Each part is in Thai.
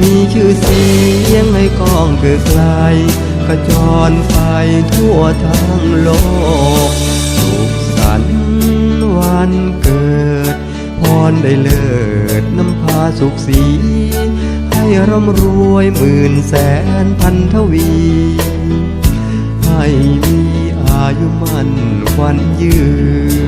มีชื่อเสียงให้กองเกิดไกลกระจรไปทั่วทั้งโลกสุขสันต์วันเกิด พรได้เลิศน้ำพาสุขสี ให้ร่ำรวยหมื่นแสนพันทวี ให้มีอายุมั่นควันยืน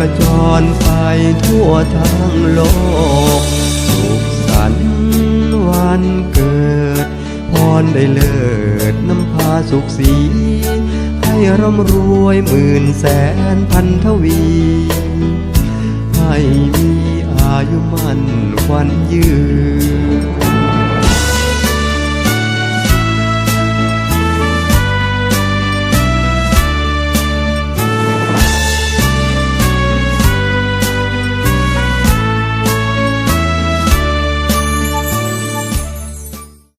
กระจรไปทั่วทั้งโลก สุขสันต์วันเกิด พรได้เลิศน้ำพาสุขสี ให้ร่ำรวยหมื่นแสนพันทวี